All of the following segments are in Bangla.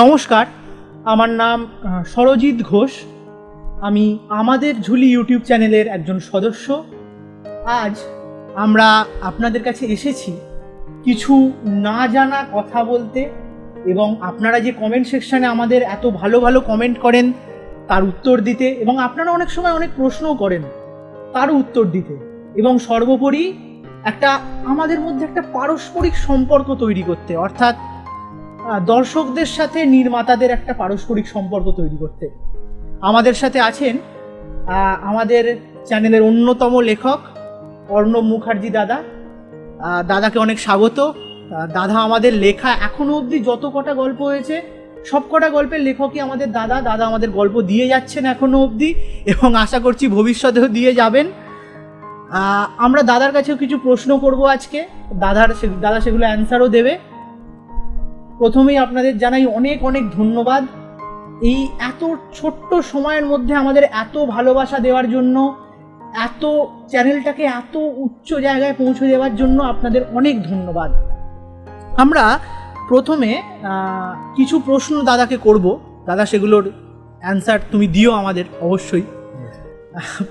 নমস্কার, আমার নাম সরজিৎ ঘোষ। আমি আমাদের ঝুলি ইউটিউব চ্যানেলের একজন সদস্য। আজ আমরা আপনাদের কাছে এসেছি কিছু না জানা কথা বলতে এবং আপনারা যে কমেন্ট সেকশানে আমাদের এত ভালো ভালো কমেন্ট করেন, তার উত্তর দিতে এবং আপনারা অনেক সময় অনেক প্রশ্নও করেন তারও উত্তর দিতে এবং সর্বোপরি একটা আমাদের মধ্যে একটা পারস্পরিক সম্পর্ক তৈরি করতে। অর্থাৎ দর্শকদের সাথে নির্মাতাদের একটা পারস্পরিক সম্পর্ক তৈরি করতে। আমাদের সাথে আছেন আমাদের চ্যানেলের অন্যতম লেখক অর্ণব মুখার্জি দাদা। দাদাকে অনেক স্বাগত। দাদা আমাদের লেখা এখনও অবধি যত কটা গল্প হয়েছে, সব কটা গল্পের লেখকই আমাদের দাদা। দাদা আমাদের গল্প দিয়ে যাচ্ছেন এখনও অবধি এবং আশা করছি ভবিষ্যতেও দিয়ে যাবেন। আমরা দাদার কাছেও কিছু প্রশ্ন করব আজকে। দাদার দাদা সেগুলো অ্যান্সারও দেবে। প্রথমেই আপনাদের জানাই অনেক অনেক ধন্যবাদ। এই এত ছোট্ট সময়ের মধ্যে আমাদের এত ভালোবাসা দেওয়ার জন্য, এত চ্যানেলটাকে এত উচ্চ জায়গায় পৌঁছে দেওয়ার জন্য আপনাদের অনেক ধন্যবাদ। আমরা প্রথমে কিছু প্রশ্ন দাদাকে করব। দাদা সেগুলোর অ্যান্সার তুমি দিও আমাদের, অবশ্যই।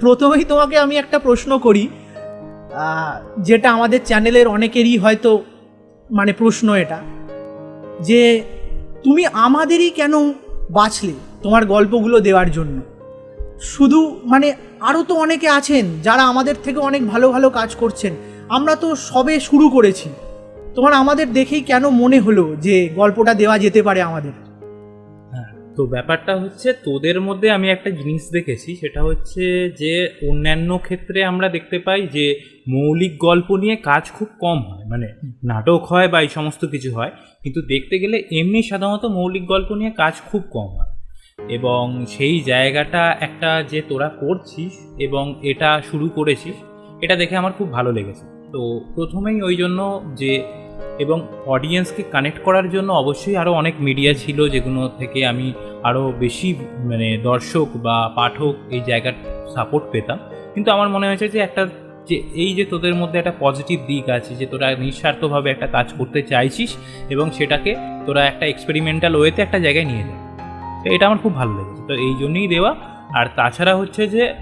প্রথমেই তোমাকে আমি একটা প্রশ্ন করি যেটা আমাদের চ্যানেলের অনেকেরই হয়তো মানে প্রশ্ন এটা। যে তুমি আমাদেরই কেন বাঁচলে তোমার গল্পগুলো দেওয়ার জন্য? শুধু মানে আরও তো অনেকে আছেন যারা আমাদের থেকে অনেক ভালো ভালো কাজ করছেন। আমরা তো সবে শুরু করেছি। তোমার আমাদের দেখেই কেন মনে হলো যে গল্পটা দেওয়া যেতে পারে আমাদের? তো ব্যাপারটা হচ্ছে তোদের মধ্যে আমি একটা জিনিস দেখেছি, সেটা হচ্ছে যে অন্যান্য ক্ষেত্রে আমরা দেখতে পাই যে মৌলিক গল্প নিয়ে কাজ খুব কম হয় মানে নাটক হয় বা এই সমস্ত কিছু হয়, কিন্তু দেখতে গেলে এমনি সাধারণত মৌলিক গল্প নিয়ে কাজ খুব কম হয়। এবং সেই জায়গাটা একটা যে তোরা করছিস এবং এটা শুরু করেছিস, এটা দেখে আমার খুব ভালো লেগেছে। তো প্রথমেই ওই জন্য যে এবং অডিয়েন্সকে কানেক্ট করার জন্য অবশ্যই আরও অনেক মিডিয়া ছিল যেগুলো থেকে আমি আরও বেশি মানে দর্শক বা পাঠক এই জায়গার সাপোর্ট পেতাম। কিন্তু আমার মনে হয়েছে যে একটা যে এই যে তোদের মধ্যে একটা পজিটিভ দিক আছে যে তোরা নিঃস্বার্থভাবে একটা কাজ করতে চাইছিস এবং সেটাকে তোরা একটা এক্সপেরিমেন্টাল ওয়েতে একটা জায়গায় নিয়ে যাবে তো এটা আমার খুব ভালো লেগেছে। তো এই জন্যই দেওয়া। আর তাছাড়া হচ্ছে যে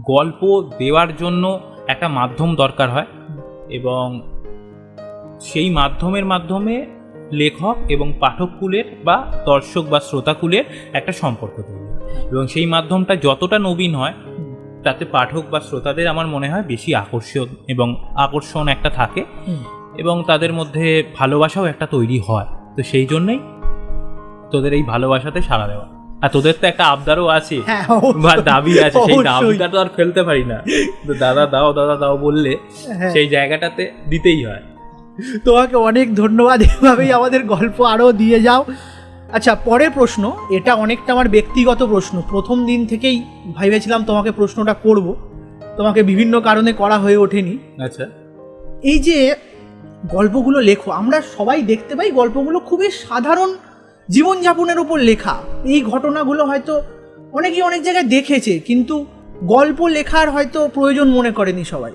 গল্প দেওয়ার জন্য একটা মাধ্যম দরকার হয়। এবং সেই মাধ্যমের মাধ্যমে লেখক এবং পাঠককুলের বা দর্শক বা শ্রোতাকুলের একটা সম্পর্ক তৈরি হয়। এবং সেই মাধ্যমটা যতটা নবীন হয় তাতে পাঠক বা শ্রোতাদের আমার মনে হয় বেশি আকর্ষণ এবং আকর্ষণ একটা থাকে এবং তাদের মধ্যে ভালোবাসাও একটা তৈরি হয়। তো সেই জন্যই তোদের এই ভালোবাসাতে সাড়া দেওয়া। আর তোদের তো একটা আবদারও আছে হ্যাঁ বা দাবি আছে সেই। দাবিটা তো আর ফেলতে পারি না। তো দাদা দাও দাদা দাও বললে হ্যাঁ। সেই জায়গাটাতে দিতেই হয়। তোমাকে অনেক ধন্যবাদ এভাবেই আমাদের গল্প আরও দিয়ে যাও। আচ্ছা পরের প্রশ্ন এটা অনেকটা আমার ব্যক্তিগত প্রশ্ন। প্রথম দিন থেকেই ভেবেছিলাম তোমাকে প্রশ্নটা করব। তোমাকে বিভিন্ন কারণে করা হয়ে ওঠেনি। আচ্ছা। এই যে গল্পগুলো লেখো আমরা সবাই দেখতে পাই গল্পগুলো খুবই সাধারণ জীবনযাপনের উপর লেখা। এই ঘটনাগুলো হয়তো অনেকেই অনেক জায়গায় দেখেছে কিন্তু গল্প লেখার হয়তো প্রয়োজন মনে করেনি সবাই।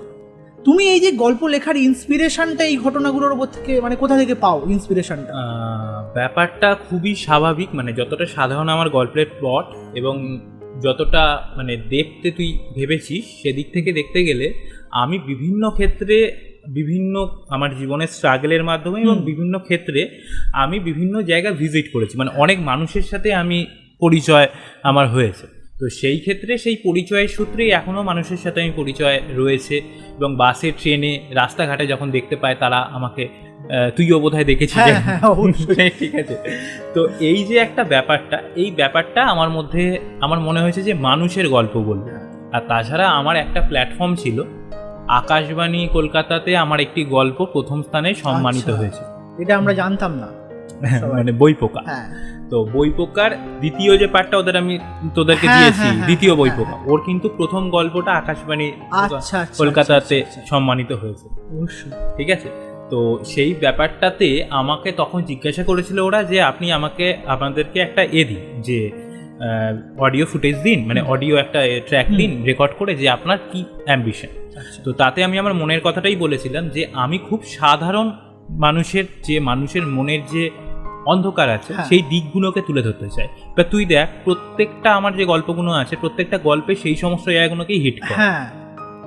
তুমি এই যে গল্প লেখার ইন্সপিরেশনটা এই ঘটনাগুলোর উপর থেকে মানে কোথা থেকে পাও ইন্সপিরেশনটা ব্যাপারটা খুবই স্বাভাবিক মানে যতটা সাধারণ আমার গল্পের প্লট এবং যতটা মানে দেখতে তুই ভেবেছিস সেদিক থেকে দেখতে গেলে আমি বিভিন্ন ক্ষেত্রে বিভিন্ন আমার জীবনের স্ট্রাগলের মাধ্যমে এবং বিভিন্ন ক্ষেত্রে আমি বিভিন্ন জায়গা ভিজিট করেছি। মানে অনেক মানুষের সাথে আমি পরিচয় আমার হয়েছে। তো সেই ক্ষেত্রে সেই পরিচয়ের সূত্রেই এখনও মানুষের সাথে আমি পরিচয় রয়েছে এবং বাসে ট্রেনে রাস্তাঘাটে যখন দেখতে পায় তারা আমাকে তুইও বোধহয় দেখেছিস হ্যাঁ হ্যাঁ ঠিক আছে। তো এই যে একটা ব্যাপারটা এই ব্যাপারটা আমার মধ্যে আমার মনে হয়েছে যে মানুষের গল্প বলব। আর তাছাড়া আমার একটা প্ল্যাটফর্ম ছিল আকাশবাণী কলকাতাতে আমার একটি গল্প প্রথম স্থানে সম্মানিত আচ্ছা। হয়েছে। এটা আমরা জানতাম না। মানে বই পোকা হ্যাঁ। তো বই পোকার দ্বিতীয় যে পার্টটা ওদের আমি তোদেরকে হ্যাঁ, দিয়েছি হ্যাঁ, হ্যাঁ, দ্বিতীয় বই পোকা। ওর কিন্তু প্রথম গল্পটা আকাশবাণী আচ্ছা আচ্ছা, কলকাতাতে আচ্ছা, আচ্ছা, সম্মানিত হয়েছে। অবশ্যই। ঠিক আছে? তো সেই ব্যাপারটাতে আমাকে তখন জিজ্ঞাসা করেছিল ওরা যে আপনি আমাকে আপনাদেরকে একটা এ দিন যে অডিও ফুটেজ দিন মানে অডিও একটা ট্র্যাক দিন রেকর্ড করে যে আপনার কি অ্যাম্বিশন তো তাতে আমি আমার মনের কথাটাই বলেছিলাম যে আমি খুব সাধারণ মানুষের যে মানুষের মনের যে অন্ধকার আছে হ্যাঁ। সেই দিকগুলোকে তুলে ধরতে চাই বা তুই দেখ প্রত্যেকটা আমার যে গল্পগুলো আছে প্রত্যেকটা গল্পে সেই সমস্ত জায়গাগুলোকেই হিট করে। হ্যাঁ।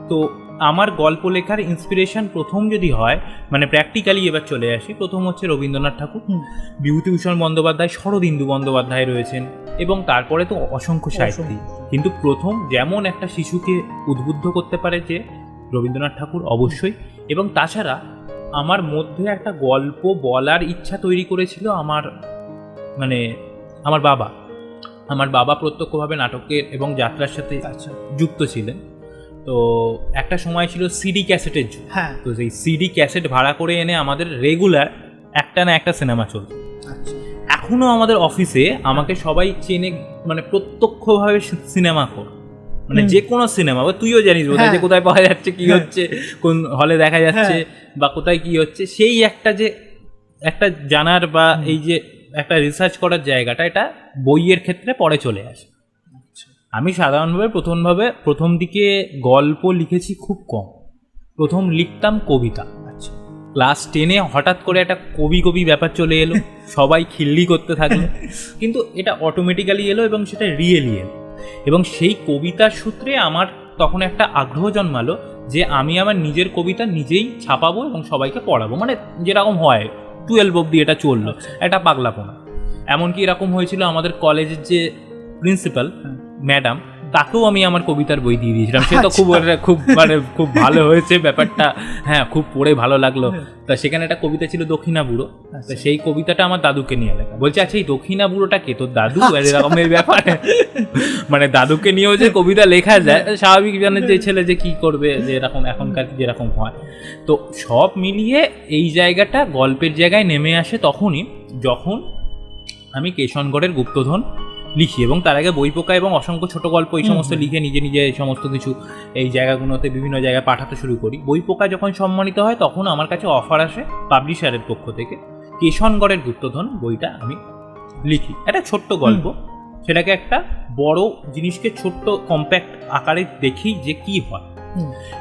তো আমার গল্প লেখার ইন্সপিরেশন প্রথম যদি হয় মানে প্র্যাকটিক্যালি এবার চলে আসি প্রথম হচ্ছে রবীন্দ্রনাথ ঠাকুর। বিভূতিভূষণ বন্দ্যোপাধ্যায় শরদিন্দু বন্দ্যোপাধ্যায় রয়েছেন এবং তারপরে তো অসংখ্য। সাহিত্যিক। কিন্তু প্রথম যেমন একটা শিশুকে উদ্বুদ্ধ করতে পারে যে রবীন্দ্রনাথ ঠাকুর অবশ্যই এবং তাছাড়া আমার মধ্যে একটা গল্প বলার ইচ্ছা তৈরি করেছিল আমার মানে আমার বাবা। আমার বাবা প্রত্যক্ষভাবে নাটকের এবং যাত্রার সাথে আচ্ছা। যুক্ত ছিলেন। তো একটা সময় ছিল সিডি ক্যাসেটের যুগ। হ্যাঁ। তো সেই সিডি ক্যাসেট ভাড়া করে এনে আমাদের রেগুলার একটা না একটা সিনেমা চলতো। এখনও আমাদের অফিসে আমাকে সবাই চেনে মানে প্রত্যক্ষভাবে সিনেমা কর। মানে যে কোনো সিনেমা বা তুইও জানিস বোধহয় যে হ্যাঁ। কোথায় পাওয়া যাচ্ছে কি হ্যাঁ। হচ্ছে কোন হলে দেখা যাচ্ছে বা কোথায় কি হচ্ছে সেই একটা যে একটা জানার বা এই যে একটা রিসার্চ করার জায়গাটা এটা বইয়ের ক্ষেত্রে পরে চলে আসে। আচ্ছা। আমি সাধারণভাবে প্রথমভাবে প্রথম দিকে গল্প লিখেছি খুব কম। প্রথম লিখতাম কবিতা। আচ্ছা। ক্লাস টেনে হঠাৎ করে একটা কবি কবি ব্যাপার চলে এলো সবাই খিল্লি করতে থাকল। কিন্তু এটা অটোমেটিক্যালি এলো এবং সেটা রিয়েলি এলো। এবং সেই কবিতার সূত্রে আমার তখন একটা আগ্রহ জন্মালো যে আমি আমার নিজের কবিতা নিজেই ছাপাবো এবং সবাইকে পড়াবো। মানে যেরকম হয় টুয়েলভ অব্দি এটা চলল। একটা পাগলাপোনা। এমনকি এরকম হয়েছিল আমাদের কলেজের যে প্রিন্সিপাল। ম্যাডাম তাকেও আমি আমার কবিতার বই দিয়ে দিয়েছিলাম। সে তো খুব আচ্ছা। খুব মানে খুব ভালো হয়েছে ব্যাপারটা। হ্যাঁ খুব পড়ে ভালো লাগল। হ্যাঁ। তা সেখানে একটা কবিতা ছিল দক্ষিণা বুড়ো। তা আচ্ছা। সেই কবিতাটা আমার দাদুকে নিয়ে লেখা। বলছে আচ্ছা এই দক্ষিণা বুড়োটা কে? তোর দাদু? এরকমের ব্যাপার। মানে দাদুকে নিয়েও যে কবিতা লেখা যায় স্বাভাবিক জানে যে ছেলে যে কি করবে যে এরকম এখনকার যেরকম হয়। তো সব মিলিয়ে এই জায়গাটা গল্পের জায়গায় নেমে আসে তখনই যখন আমি কেশনগড়ের গুপ্তধন লিখি এবং তার আগে বই পোকা এবং অসংখ্য ছোট গল্প এই সমস্ত লিখে নিজে নিজে এই সমস্ত কিছু এই জায়গাগুলোতে বিভিন্ন জায়গায় পাঠাতে শুরু করি। বই পোকা যখন সম্মানিত হয় তখন আমার কাছে অফার আসে পাবলিশারের পক্ষ থেকে। কেশনগড়ের গুপ্তধন বইটা আমি লিখি। একটা ছোট্ট গল্প। সেটাকে একটা বড় জিনিসকে ছোট্ট কম্প্যাক্ট আকারে দেখি যে কি হয়।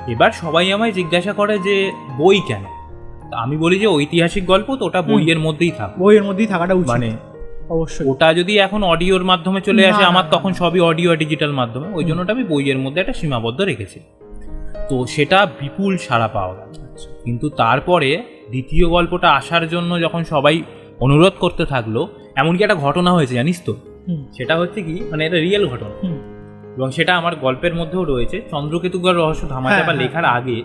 এবার সবাই আমায় জিজ্ঞাসা করে যে বই কেন? তা আমি বলি যে ঐতিহাসিক গল্প তো ওটা বইয়ের মধ্যেই থাক বইয়ের মধ্যেই থাকাটা মানে অবশ্যই। ওটা যদি এখন অডিওর মাধ্যমে চলে আসে আমার তখন সবই অডিও ডিজিটাল মাধ্যমে। ওই জন্য ওটা আমি বইয়ের মধ্যে একটা সীমাবদ্ধ রেখেছি। তো সেটা বিপুল সাড়া পাওয়া গেল। আচ্ছা। কিন্তু তারপরে দ্বিতীয় গল্পটা আসার জন্য যখন সবাই অনুরোধ করতে থাকল এমনকি একটা ঘটনা হয়েছে জানিস তো? সেটা হচ্ছে কি মানে এটা রিয়েল ঘটনা। এবং সেটা আমার গল্পের মধ্যেও রয়েছে। চন্দ্রকেতুগড় রহস্য ধামাচাপা হ্যাঁ, হ্যাঁ। লেখার আগে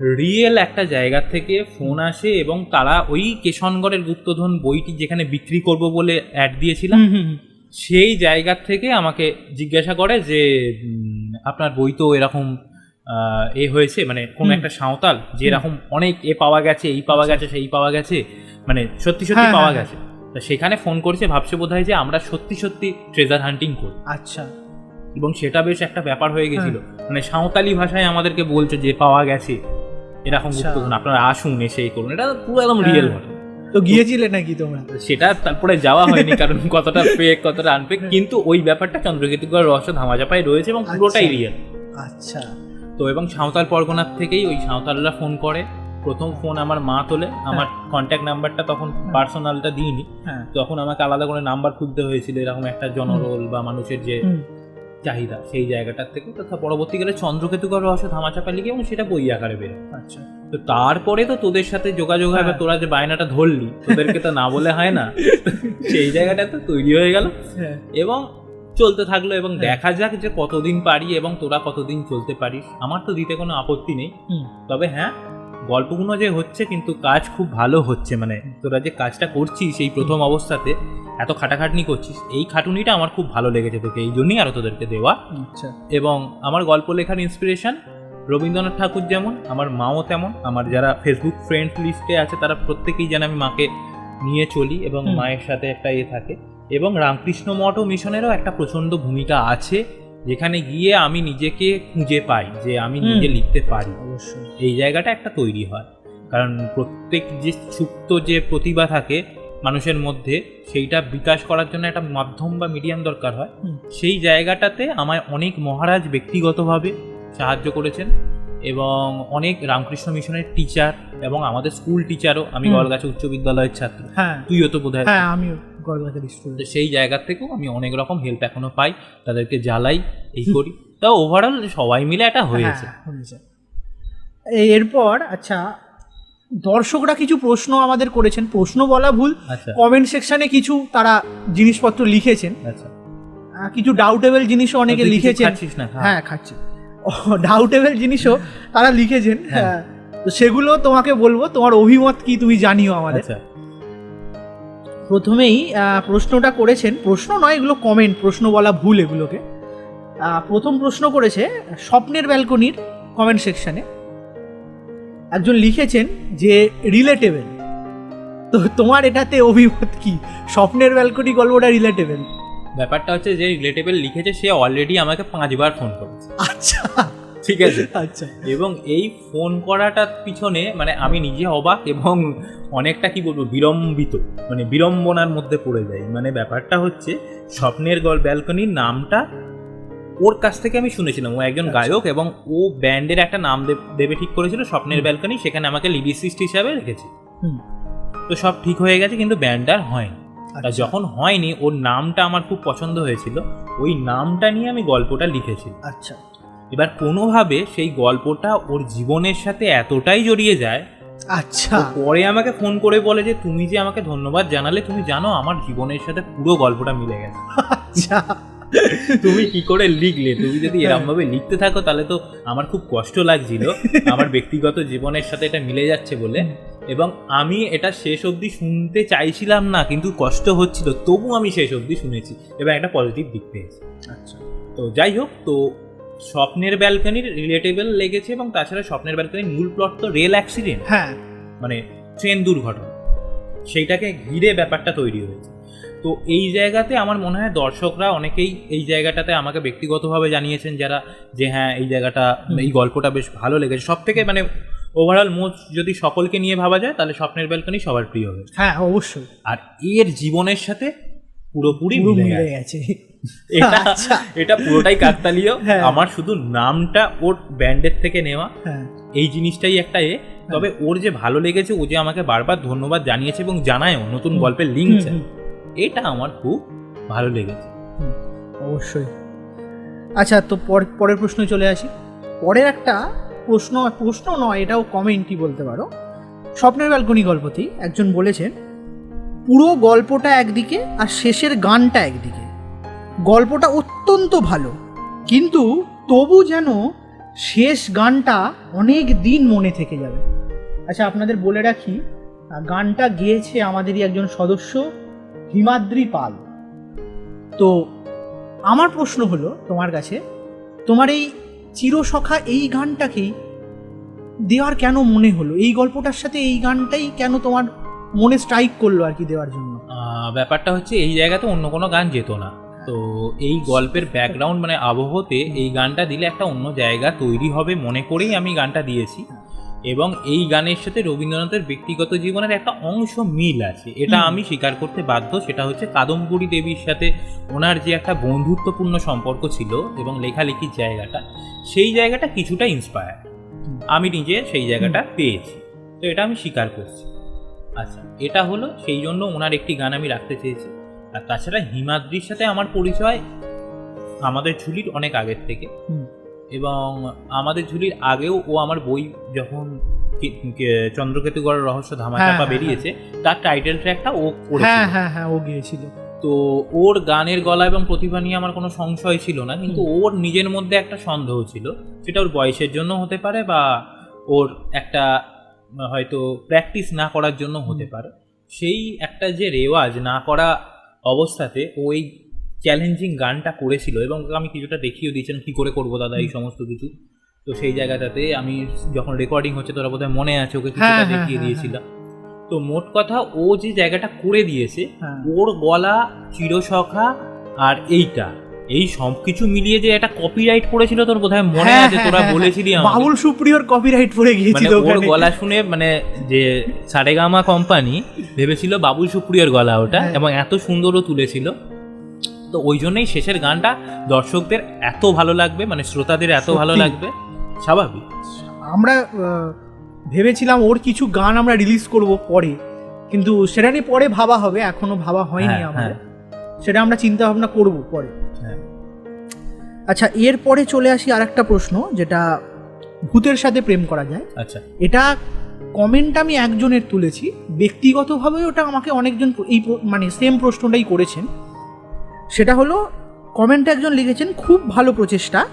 রিয়েল একটা জায়গা থেকে ফোন আসে এবং তারা ওই কেশনগড়ের গুপ্তধন বইটি যেখানে বিক্রি করব বলে অ্যাড দিয়েছিলাম। সেই জায়গা থেকে আমাকে জিজ্ঞাসা করে যে আপনার বই তো এরকম এ হয়েছে মানে কোন একটা সাঁওতাল যে এরকম অনেক এ পাওয়া গেছে এই পাওয়া গেছে সেই পাওয়া গেছে মানে সত্যি সত্যি হ্যাঁ, পাওয়া হ্যাঁ, গেছে। তা সেখানে ফোন করেছে ভাবছে বোধ হয় যে আমরা সত্যি সত্যি ট্রেজার হান্টিং করি। আচ্ছা। এবং সেটা বেশ একটা ব্যাপার হয়ে গেছিল। হ্যাঁ। মানে সাঁওতালি ভাষায় আমাদেরকে বলছে যে পাওয়া গেছে। এরকম আচ্ছা। গুপ্তধন আপনারা আসুন এসে এই করুন। এটা পুরো একদম হ্যাঁ। রিয়েল ঘটনা। তো গিয়েছিলে নাকি তোমরা? সেটা তারপরে যাওয়া হয়নি কারণ কতটা ফেক কতটা আনফেক কিন্তু ওই ব্যাপারটা চন্দ্রকেতুগড় রহস্য ধামাচাপায় রয়েছে এবং পুরোটাই আচ্ছা। রিয়েল আচ্ছা। তো এবং সাঁওতাল পরগনার থেকেই ওই সাঁওতালরা ফোন করে। প্রথম ফোন আমার মা তোলে। আমার কন্ট্যাক্ট নাম্বারটা তখন পার্সোনালটা দিইনি। হ্যাঁ। তখন আমাকে আলাদা করে নাম্বার খুলতে হয়েছিল এরকম একটা জনরোল বা মানুষের যে। চাহিদা সেই জায়গাটার থেকে। তথা পরবর্তীকালে চন্দ্রকেতুগড় রহস্য ধামাচাপা লিখে এবং সেটা বই আকারে বেরো আচ্ছা। তো তারপরে তো তোদের সাথে যোগাযোগ হবে হ্যাঁ। তোরা যে বায়নাটা ধরলি তোদেরকে তো না বলে হয় না। সেই জায়গাটা তো তৈরি হয়ে গেল। হ্যাঁ। এবং চলতে থাকল এবং হ্যাঁ। দেখা যাক যে কতদিন পারি এবং তোরা কতদিন চলতে পারিস। আমার তো দিতে কোনো আপত্তি নেই। তবে হ্যাঁ গল্পগুলো যে হচ্ছে কিন্তু কাজ খুব ভালো হচ্ছে। মানে তোরা যে কাজটা করছিস সেই প্রথম অবস্থাতে এত খাটাখাটনি করছিস এই খাটুনিটা আমার খুব ভালো লেগেছে তোকে এই জন্যই আরও তোদেরকে দেওয়া। আচ্ছা। এবং আমার গল্প লেখার ইন্সপিরেশন রবীন্দ্রনাথ ঠাকুর যেমন আমার মাও তেমন আমার যারা ফেসবুক ফ্রেন্ড লিস্টে আছে তারা প্রত্যেকেই যেন আমি মাকে নিয়ে চলি এবং মায়ের সাথে একটা ইয়ে থাকে। এবং রামকৃষ্ণ মঠ ও মিশনেরও একটা প্রচণ্ড ভূমিকা আছে যেখানে গিয়ে আমি নিজেকে খুঁজে পাই যে আমি নিজে লিখতে পারি। অবশ্যই। এই জায়গাটা একটা তৈরি হয়। কারণ প্রত্যেক যে সুপ্ত যে প্রতিভা থাকে মানুষের মধ্যে সেইটা বিকাশ করার জন্য একটা মাধ্যম বা মিডিয়াম দরকার হয়। সেই জায়গাটাতে আমায় অনেক মহারাজ ব্যক্তিগতভাবে সাহায্য করেছেন এবং অনেক রামকৃষ্ণ মিশনের টিচার এবং আমাদের স্কুল টিচারও আমি। গলগাছা উচ্চ বিদ্যালয়ের ছাত্র। হ্যাঁ। তুইও তো বোধ হ্যাঁ আমিও গড়গাছের তো স্টুডেন্ট সেই জায়গা থেকেও আমি অনেক রকম হেল্প এখনও পাই তাদেরকে জ্বালাই এই করি। তা ওভারঅল সবাই মিলে এটা হয়েছে। হ্যাঁ, এরপর আচ্ছা দর্শকরা কিছু প্রশ্ন আমাদের করেছেন প্রশ্ন বলা ভুল। আচ্ছা। কমেন্ট সেকশনে কিছু তারা জিনিসপত্র লিখেছেন। আচ্ছা। আহ, কিছু ডাউটেবল জিনিসও অনেকে তুই কিছু লিখেছেন। খাচ্ছিস না? খা। হ্যাঁ খাচ্ছি। ডাউটেবল জিনিসও তারা লিখেছেন। হ্যাঁ। হ্যাঁ তো সেগুলো তোমাকে বলব। তোমার অভিমত কি তুমি জানিও আমাদের। আচ্ছা। প্রথমেই আহ, প্রশ্নটা করেছেন। প্রশ্ন নয় এগুলো কমেন্ট প্রশ্ন বলা ভুল এগুলোকে। আহ, প্রথম প্রশ্ন করেছে স্বপ্নের ব্যালকনির কমেন্ট সেকশনে একজন লিখেছেন যে রিলেটেবল তো তোমার এটাতে অভিমত কি? স্বপ্নের ব্যালকনি গল্পটা রিলেটেবল ব্যাপারটা হচ্ছে যে রিলেটেবল লিখেছে সে অলরেডি আমাকে পাঁচবার ফোন করেছে। আচ্ছা। ঠিক আছে? আচ্ছা। এবং এই ফোন করাটার পিছনে মানে আমি নিজে অবাক এবং অনেকটা কি বলব বিলম্বিত মানে বিড়ম্বনার মধ্যে পড়ে যাই। মানে ব্যাপারটা হচ্ছে স্বপ্নের গল ব্যালকনির নামটা ওর কাছ থেকে আমি শুনেছিলাম। ও একজন আচ্ছা। গায়ক এবং ও ব্যান্ডের একটা নাম দেবে ঠিক করেছিল স্বপ্নের। ব্যালকনি সেখানে আমাকে লিরিসিস্ট হিসাবে রেখেছে। হুম। তো সব ঠিক হয়ে গেছে কিন্তু ব্যান্ড আর হয়নি। তা আচ্ছা। যখন হয়নি ওর নামটা আমার খুব পছন্দ হয়েছিল। ওই নামটা নিয়ে আমি গল্পটা লিখেছি। আচ্ছা। এবার কোনোভাবে সেই গল্পটা ওর জীবনের সাথে এতটাই জড়িয়ে যায় আচ্ছা। পরে আমাকে ফোন করে বলে যে তুমি যে আমাকে ধন্যবাদ জানালে তুমি জানো আমার জীবনের সাথে পুরো গল্পটা মিলে গেছে। আচ্ছা। তুমি কি করে লিখলে? তুমি যদি হ্যাঁ। এরম ভাবে লিখতে থাকো তাহলে তো আমার খুব কষ্ট লাগছিল। আমার ব্যক্তিগত জীবনের সাথে এটা মিলে যাচ্ছে বলে। এবং আমি এটা শেষ অবধি শুনতে চাইছিলাম না কিন্তু কষ্ট হচ্ছিল। তবু আমি শেষ অবধি শুনেছি এবং একটা পজিটিভ দিক পেয়েছি। আচ্ছা। তো যাই হোক তো স্বপ্নের ব্যালকনির রিলেটেবল লেগেছে এবং তাছাড়া স্বপ্নের ব্যালকনির মূল প্লট তো রেল অ্যাক্সিডেন্ট হ্যাঁ। মানে ট্রেন দুর্ঘটনা। সেইটাকে ঘিরে ব্যাপারটা তৈরি হয়েছে। তো এই জায়গাতে আমার মনে হয় দর্শকরা অনেকেই এই জায়গাটাতে আমাকে ব্যক্তিগতভাবে জানিয়েছেন যারা যে হ্যাঁ এই জায়গাটা এই গল্পটা বেশ ভালো লেগেছে। সব থেকে মানে ওভারঅল মোট যদি সকলকে নিয়ে ভাবা যায় তাহলে স্বপ্নের ব্যালকনি সবার প্রিয় হবে হ্যাঁ অবশ্যই। আর এর জীবনের সাথে পুরোপুরি পুরো মিলে গেছে। এটা আচ্ছা। এটা পুরোটাই কাকতালীয়। হ্যাঁ। আমার শুধু নামটা ওর ব্যান্ডের থেকে নেওয়া হ্যাঁ। এই জিনিসটাই একটা এ। তবে ওর যে ভালো লেগেছে ও যে আমাকে বারবার ধন্যবাদ জানিয়েছে এবং জানায়ও নতুন গল্পের লিঙ্ক এটা আমার খুব ভালো লেগেছে। অবশ্যই। আচ্ছা তো পর- পরের প্রশ্নে চলে আসি। পরের একটা প্রশ্ন প্রশ্ন নয়, এটাও কমেন্টই বলতে পারো। স্বপ্নের ব্যালকনি গল্পতেই একজন বলেছেন, পুরো গল্পটা একদিকে আর শেষের গানটা একদিকে। গল্পটা অত্যন্ত ভালো, কিন্তু তবু যেন শেষ গানটা অনেক দিন মনে থেকে যাবে। আচ্ছা আপনাদের বলে রাখি গানটা গেয়েছে আমাদেরই একজন সদস্য হিমাদ্রি পাল। তো আমার প্রশ্ন হলো তোমার কাছে, তোমার এই চিরসখা এই গানটাকেই দেওয়ার কেন মনে হলো? এই গল্পটার সাথে এই গানটাই কেন তোমার মনে স্ট্রাইক করল আর কি দেওয়ার জন্য? ব্যাপারটা হচ্ছে এই জায়গাতে অন্য কোনো গান যেত না। তো এই গল্পের ব্যাকগ্রাউন্ড মানে আবহতে এই গানটা দিলে একটা অন্য জায়গা তৈরি হবে মনে করেই আমি গানটা দিয়েছি। এবং এই গানের সাথে রবীন্দ্রনাথের ব্যক্তিগত জীবনের একটা অংশ মিল আছে। এটা আমি স্বীকার করতে বাধ্য সেটা হচ্ছে কাদম্বরী দেবীর সাথে ওনার যে একটা বন্ধুত্বপূর্ণ সম্পর্ক ছিল এবং লেখালেখির জায়গাটা সেই জায়গাটা কিছুটা ইন্সপায়ার আমি নিজে সেই জায়গাটা পেয়েছি। তো এটা আমি স্বীকার করছি। আচ্ছা এটা হলো সেই জন্য ওনার একটি গান আমি রাখতে চেয়েছি। আর তাছাড়া হিমাদ্রির সাথে আমার পরিচয় আমাদের ঝুলির অনেক আগের থেকে। এবং আমাদের ঝুলির আগেও ও আমার বই যখন চন্দ্রকেতুগড়ের রহস্য হ্যাঁ, ধামাচাপা হ্যাঁ, বেরিয়েছে তার টাইটেল ট্র্যাকটা ও হ্যাঁ হ্যাঁ হ্যাঁ ও গিয়েছিল। তো ওর গানের গলা এবং প্রতিভা নিয়ে আমার কোনো সংশয় ছিল না কিন্তু ওর নিজের মধ্যে একটা সন্দেহ ছিল সেটা ওর বয়সের জন্য হতে পারে বা ওর একটা হয়তো প্র্যাকটিস না করার জন্য হতে পারে। সেই একটা যে রেওয়াজ না করা অবস্থাতে ও এই চ্যালেঞ্জিং গানটা করেছিল এবং আমি কিছুটা দেখিয়ে দিয়েছেন কী করে করব দাদা এই সমস্ত কিছু? তো সেই জায়গাটাতে আমি যখন রেকর্ডিং হচ্ছে তোরা বোধহয় মনে আছে ওকে হ্যাঁ, কিছুটা হ্যাঁ, দেখিয়ে হ্যাঁ, দিয়েছিলাম। তো মোট কথা ও যে জায়গাটা করে দিয়েছে হ্যাঁ। ওর গলা চিরসখা আর এইটা এই সব কিছু মিলিয়ে যে একটা কপিরাইট করেছিল তোর বোধহয় মনে হ্যাঁ, আছে হ্যাঁ, তোরা হ্যাঁ, বলেছিলি। বাবুল সুপ্রিয়র কপিরাইট পড়ে মানে গিয়েছিল ওর গলা শুনে মানে যে সারেগামা কোম্পানি ভেবেছিল বাবুল সুপ্রিয়র গলা ওটা হ্যাঁ। এবং এত সুন্দরও তুলেছিল। তো ওই জন্যই শেষের গানটা দর্শকদের এত ভালো লাগবে মানে শ্রোতাদের এত ভালো লাগবে। স্বাভাবিক। আমরা ভেবেছিলাম ওর কিছু গান আমরা রিলিজ করব পরে কিন্তু সেটা নিয়ে পরে ভাবা হবে এখনও ভাবা হয়নি আমার হ্যাঁ। সেটা আমরা চিন্তা ভাবনা করব পরে। হ্যাঁ। আচ্ছা এরপরে চলে আসি আরেকটা প্রশ্ন যেটা ভূতের সাথে প্রেম করা যায়। আচ্ছা। এটা কমেন্ট আমি একজনের তুলেছি ব্যক্তিগতভাবে ওটা আমাকে অনেকজন এই মানে সেম প্রশ্নটাই করেছেন। সেটা হলো কমেন্টে একজন লিখেছেন খুব ভালো প্রচেষ্টা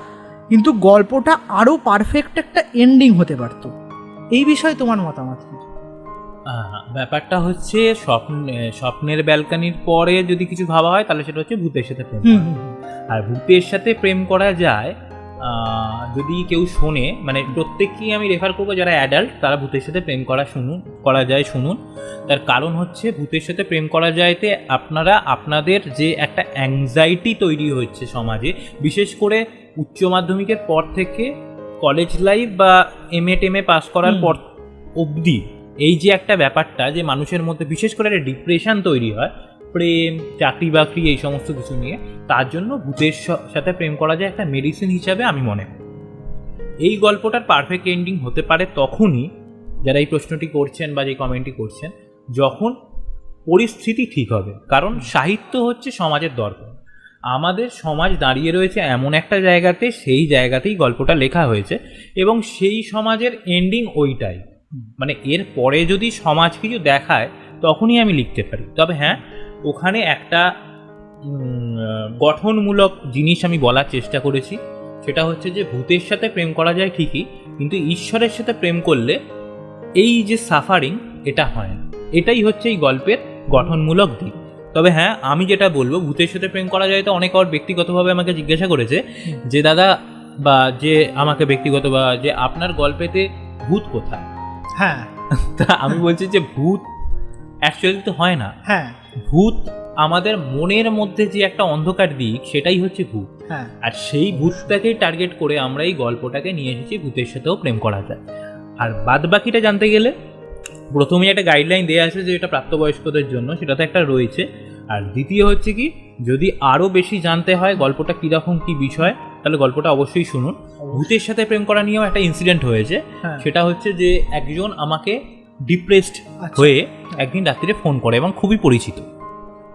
কিন্তু গল্পটা আরও পারফেক্ট একটা এন্ডিং হতে পারত। এই বিষয়ে তোমার মতামত কি? ব্যাপারটা হচ্ছে স্বপ্ন স্বপ্নের ব্যালকানির পরে যদি কিছু ভাবা হয় তাহলে সেটা হচ্ছে ভূতের সাথে প্রেম আর ভূতের সাথে প্রেম করা যায় যদি কেউ শোনে মানে প্রত্যেককেই আমি রেফার করব যারা অ্যাডাল্ট তারা ভূতের সাথে প্রেম করা শুনুন করা যায় শুনুন। তার কারণ হচ্ছে ভূতের সাথে প্রেম করা যায়তে আপনারা আপনাদের যে একটা অ্যাংজাইটি তৈরি হচ্ছে সমাজে বিশেষ করে উচ্চ মাধ্যমিকের পর থেকে কলেজ লাইফ বা এম এ টেমে পাস করার পর অবধি এই যে একটা ব্যাপারটা যে মানুষের মধ্যে বিশেষ করে একটা ডিপ্রেশন তৈরি হয় প্রেম চাকরি বাকরি এই সমস্ত কিছু নিয়ে, তার জন্য ভূতের সাথে প্রেম করা যায় একটা মেডিসিন হিসাবে আমি মনে করি। এই গল্পটার পারফেক্ট এন্ডিং হতে পারে তখনই যারা এই প্রশ্নটি করছেন বা যে কমেন্টটি করছেন, যখন পরিস্থিতি ঠিক হবে। কারণ সাহিত্য হচ্ছে সমাজের দর্পণ। আমাদের সমাজ দাঁড়িয়ে রয়েছে এমন একটা জায়গাতে, সেই জায়গাতেই গল্পটা লেখা হয়েছে এবং সেই সমাজের এন্ডিং ওইটাই। মানে এর পরে যদি সমাজ কিছু দেখায়, তখনই আমি লিখতে পারি। তবে হ্যাঁ ওখানে একটা গঠনমূলক জিনিস আমি বলার চেষ্টা করেছি। সেটা হচ্ছে যে ভূতের সাথে প্রেম করা যায় ঠিকই কিন্তু ঈশ্বরের সাথে প্রেম করলে এই যে সাফারিং এটা হয় না। এটাই হচ্ছে এই গল্পের গঠনমূলক দিক। তবে হ্যাঁ আমি যেটা বলব ভূতের সাথে প্রেম করা যায় তো অনেক আর ব্যক্তিগতভাবে আমাকে জিজ্ঞাসা করেছে যে দাদা বা যে আমাকে ব্যক্তিগত বা যে আপনার গল্পেতে ভূত কোথায়? হ্যাঁ। তা আমি বলছি যে ভূত অ্যাকচুয়ালি তো হয় না। হ্যাঁ। ভূত আমাদের মনের মধ্যে যে একটা অন্ধকার দিক সেটাই হচ্ছে ভূত। হ্যাঁ। আর সেই ভূতটাকেই টার্গেট করে আমরা এই গল্পটাকে নিয়ে এসেছি ভূতের সাথেও প্রেম করা যায় আর বাদ বাকিটা জানতে গেলে প্রথমেই একটা গাইডলাইন দেওয়া আছে যে এটা প্রাপ্তবয়স্কদের জন্য সেটা তো একটা রয়েছে। আর দ্বিতীয় হচ্ছে কি যদি আরও বেশি জানতে হয় গল্পটা কীরকম কী বিষয় তাহলে গল্পটা অবশ্যই শুনুন। ভূতের সাথে প্রেম করা নিয়েও একটা ইনসিডেন্ট হয়েছে। হ্যাঁ। সেটা হচ্ছে যে একজন আমাকে ডিপ্রেসড আচ্ছা। হয়ে একদিন রাত্রিরে ফোন করে এবং খুবই পরিচিত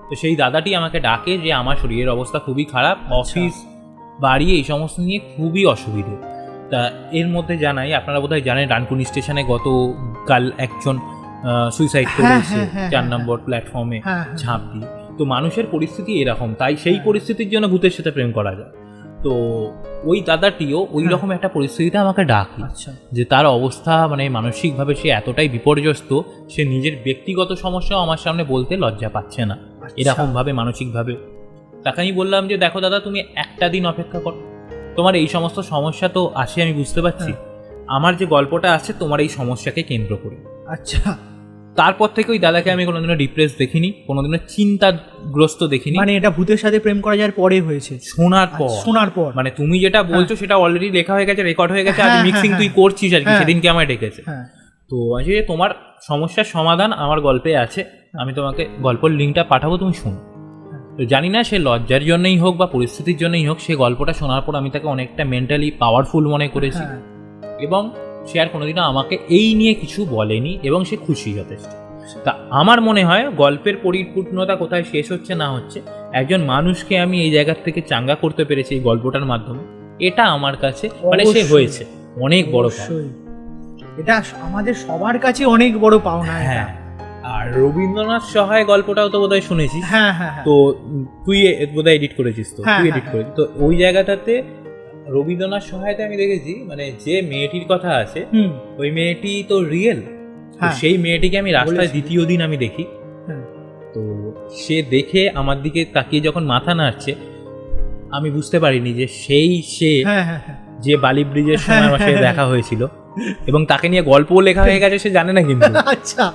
তো সেই দাদাটি আমাকে ডাকে যে আমার শরীরের অবস্থা খুবই খারাপ আচ্ছা। অফিস বাড়ি এই সমস্ত নিয়ে খুবই অসুবিধে তা এর মধ্যে জানাই আপনারা বোধহয় জানেন রানকুনি স্টেশনে গতকাল একজন সুইসাইড হ্যাঁ, করেছে হ্যাঁ, হ্যাঁ, চার নম্বর প্ল্যাটফর্মে ঝাঁপ দিয়ে তো মানুষের পরিস্থিতি এরকম তাই সেই। পরিস্থিতির জন্য ভূতের সাথে প্রেম করা যায় তো ওই দাদাটিও ওই হ্যাঁ। রকম একটা পরিস্থিতিতে আমাকে ডাকি আচ্ছা। যে তার অবস্থা মানে মানসিকভাবে সে এতটাই বিপর্যস্ত সে নিজের ব্যক্তিগত সমস্যাও আমার সামনে বলতে লজ্জা পাচ্ছে না। আচ্ছা। এরকমভাবে মানসিকভাবে। তাকে আমি বললাম যে দেখো দাদা তুমি একটা দিন অপেক্ষা করো। তোমার এই সমস্ত সমস্যা তো আসে আমি বুঝতে পারছি। আমার যে গল্পটা আছে তোমার এই সমস্যাকে কেন্দ্র করে। আচ্ছা। তারপর থেকে ওই দাদাকে আমি কোনোদিনও ডিপ্রেস দেখিনি কোনোদিনও চিন্তাগ্রস্ত দেখিনি। মানে এটা ভূতের সাথে প্রেম করা যাওয়ার পরে হয়েছে। শোনার আচ্ছা, পর শোনার পর। মানে তুমি যেটা বলছো সেটা অলরেডি লেখা হয়ে গেছে রেকর্ড হয়ে গেছে হ্যাঁ, মিক্সিং হ্যাঁ, তুই হ্যাঁ। করছিস আর কি হ্যাঁ। সেদিনকে আমায় ডেকেছে। হ্যাঁ। তো আছে তোমার সমস্যার সমাধান আমার গল্পে আছে আমি তোমাকে গল্পের লিঙ্কটা পাঠাবো তুমি শুনো। তো জানি না সে লজ্জার জন্যই হোক বা পরিস্থিতির জন্যই হোক সে গল্পটা শোনার পর আমি তাকে অনেকটা মেন্টালি পাওয়ারফুল মনে করেছি। হ্যাঁ, এবং সে আর কোনোদিনও আমাকে এই নিয়ে কিছু বলেনি এবং সে খুশি যথেষ্ট তা আমার মনে হয় গল্পের পরিপূর্ণতা কোথায় শেষ হচ্ছে না হচ্ছে একজন মানুষকে আমি এই জায়গার থেকে চাঙ্গা করতে পেরেছি এই গল্পটার মাধ্যমে। এটা আমার কাছে মানে সে হয়েছে। অনেক বড়। এটা আমাদের সবার কাছে অনেক বড় পাওনা হ্যাঁ। আর রবীন্দ্রনাথ সহায় গল্পটাও তো বোধহয় শুনেছিস? হ্যাঁ হ্যাঁ হ্যাঁ। তো তুই বোধহয় এডিট করেছিস তো? হ্যাঁ, তুই এডিট হ্যাঁ। করেছিস। তো ওই জায়গাটাতে রবীন্দ্রনাথ সহায়তে আমি দেখেছি মানে যে মেয়েটির কথা আছে ওই মেয়েটি তো রিয়েল হ্যাঁ। সেই মেয়েটিকে আমি রাস্তায় দ্বিতীয় দিন আমি দেখি। হ্যাঁ। তো সে দেখে আমার দিকে তাকিয়ে যখন মাথা নাড়ছে আমি বুঝতে পারিনি যে সেই সে হ্যাঁ যে বালি ব্রিজের সময় আমার সাথে দেখা হয়েছিল। এবং তাকে নিয়ে গল্পও লেখা হয়ে গেছে সে জানে না কিন্তু। আচ্ছা।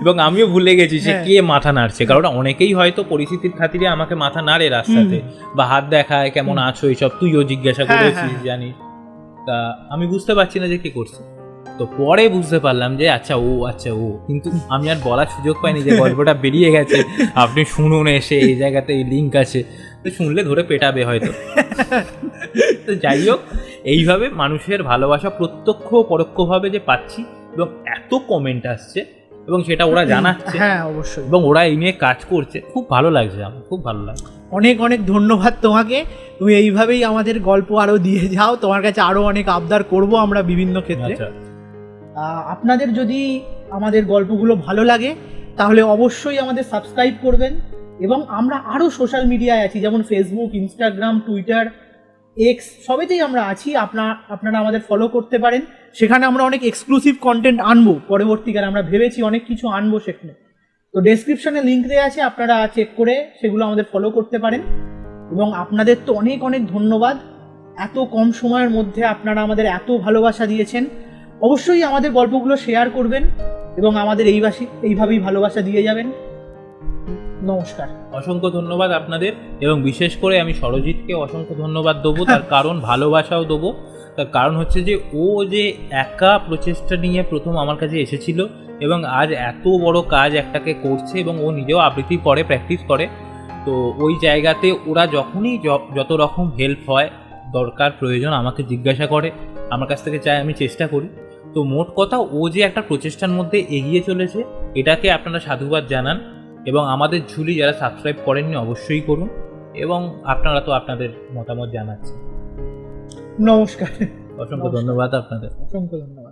এবং আমিও ভুলে গেছি সে হ্যাঁ। কে মাথা নাড়ছে। কারণ অনেকেই হয়তো পরিস্থিতির খাতিরে আমাকে মাথা নাড়ে রাস্তাতে। বা হাত দেখায় কেমন। আছো এইসব? তুইও জিজ্ঞাসা হ্যাঁ, করেছিস হ্যাঁ। জানি তা আমি বুঝতে পারছি না যে কি করছে। তো পরে বুঝতে পারলাম যে আচ্ছা ও আচ্ছা ও। কিন্তু আমি আর বলার সুযোগ পাইনি যে গল্পটা বেরিয়ে গেছে। আপনি শুনুন এসে এই জায়গাতে এই লিঙ্ক আছে। তো শুনলে ধরে পেটাবে হয়তো। তো যাই হোক এইভাবে মানুষের ভালোবাসা প্রত্যক্ষ পরোক্ষভাবে যে পাচ্ছি এবং এত কমেন্ট আসছে এবং সেটা ওরা জানাচ্ছে হ্যাঁ অবশ্যই। এবং ওরা এই নিয়ে কাজ করছে। খুব ভালো লাগছে আমার খুব ভালো লাগছে। অনেক অনেক ধন্যবাদ তোমাকে। তুমি এইভাবেই আমাদের গল্প আরও দিয়ে যাও। তোমার কাছে আরও অনেক আবদার করব আমরা বিভিন্ন ক্ষেত্রে। আচ্ছা। আপনাদের যদি আমাদের গল্পগুলো ভালো লাগে তাহলে অবশ্যই আমাদের সাবস্ক্রাইব করবেন। এবং আমরা আরও সোশ্যাল মিডিয়ায় আছি যেমন ফেসবুক ইনস্টাগ্রাম টুইটার এক্স সবেতেই আমরা আছি, আপনার, আপনারা আমাদের ফলো করতে পারেন। সেখানে আমরা অনেক এক্সক্লুসিভ কন্টেন্ট আনব, পরবর্তীকালে আমরা ভেবেছি অনেক কিছু আনব সেখানে। তো ডেসক্রিপশনে লিঙ্ক দেওয়া আছে, আপনারা চেক করে সেগুলো আমাদের ফলো করতে পারেন। এবং আপনাদের তো অনেক অনেক ধন্যবাদ। এত কম সময়ের মধ্যে আপনারা আমাদের এত ভালোবাসা দিয়েছেন। অবশ্যই আমাদের গল্পগুলো শেয়ার করবেন এবং আমাদের এইবাসী এইভাবেই ভালোবাসা দিয়ে যাবেন। নমস্কার। অসংখ্য ধন্যবাদ আপনাদের এবং বিশেষ করে আমি সরজিৎকে অসংখ্য ধন্যবাদ দেবো তার কারণ ভালোবাসাও দেবো। তার কারণ হচ্ছে যে ও যে একা প্রচেষ্টা নিয়ে প্রথম আমার কাছে এসেছিল এবং আজ এত বড় কাজ একটাকে করছে এবং ও নিজেও আবৃত্তি করে প্র্যাকটিস করে। তো ওই জায়গাতে ওরা যখনই যত রকম হেল্প হয় দরকার প্রয়োজন আমাকে জিজ্ঞাসা করে। আমার কাছ থেকে চায় আমি চেষ্টা করি। তো মোট কথা ও যে একটা প্রচেষ্টার মধ্যে এগিয়ে চলেছে এটাকে আপনারা সাধুবাদ জানান। এবং আমাদের ঝুলি যারা সাবস্ক্রাইব করেননি অবশ্যই করুন এবং আপনারা তো আপনাদের মতামত জানাচ্ছেন। নমস্কার। অসংখ্য ধন্যবাদ আপনাদের। অসংখ্য ধন্যবাদ।